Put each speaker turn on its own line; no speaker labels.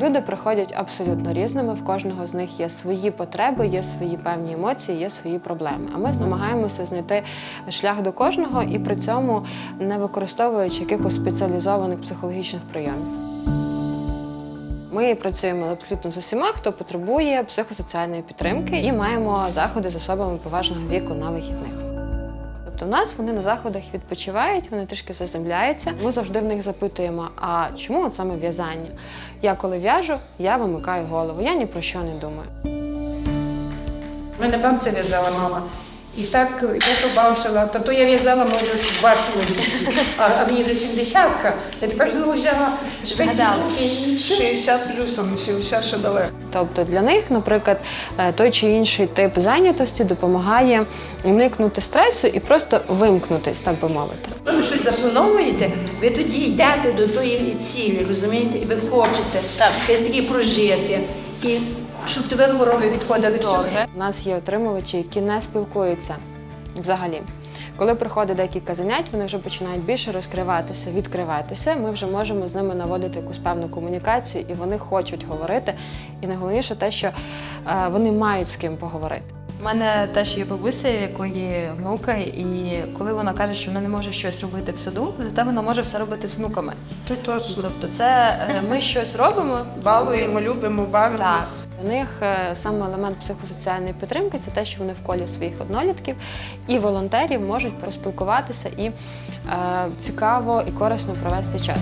Люди приходять абсолютно різними. В кожного з них є свої потреби, є свої певні емоції, є свої проблеми. А ми намагаємося знайти шлях до кожного і при цьому не використовуючи якихось спеціалізованих психологічних прийомів. Ми працюємо абсолютно з усіма, хто потребує психосоціальної підтримки, і маємо заходи з особами поважного віку на вихідних. Тобто в нас вони на заходах відпочивають, вони трішки заземляються. Ми завжди в них запитуємо: а чому от саме в'язання? Я коли в'яжу, я вимикаю голову, я ні про що не думаю.
Мене бабця в'язала мама. І так я побачила, та то я в'язала, може, в вашому віці, а, а мені вже 70 я тепер знову взяла швецькі і
60 плюсом, 70 ще далеко.
Тобто для них, наприклад, е, той чи інший тип зайнятості допомагає уникнути стресу і просто вимкнутись, так би мовити.
Коли ви щось заплановуєте, ви тоді йдете до тої цілі, розумієте, і ви хочете так. скажімо, прожити. І щоб тебе хвороби відходили все.
У нас є отримувачі, які не спілкуються взагалі. Коли приходить декілька занять, вони вже починають більше розкриватися, відкриватися. Ми вже можемо з ними наводити якусь певну комунікацію, і вони хочуть говорити. І найголовніше те, що е, вони мають з ким поговорити.
У мене теж є бабуся, якої внука, і коли вона каже, що вона не може щось робити в саду, зате вона може все робити з внуками.
То точно.
Тобто, це е, ми щось робимо.
Балуємо, любимо, бавимо.
Так.
Для них е, саме елемент психосоціальної підтримки це те, що вони в колі своїх однолітків і волонтерів можуть поспілкуватися і е, цікаво і корисно провести час.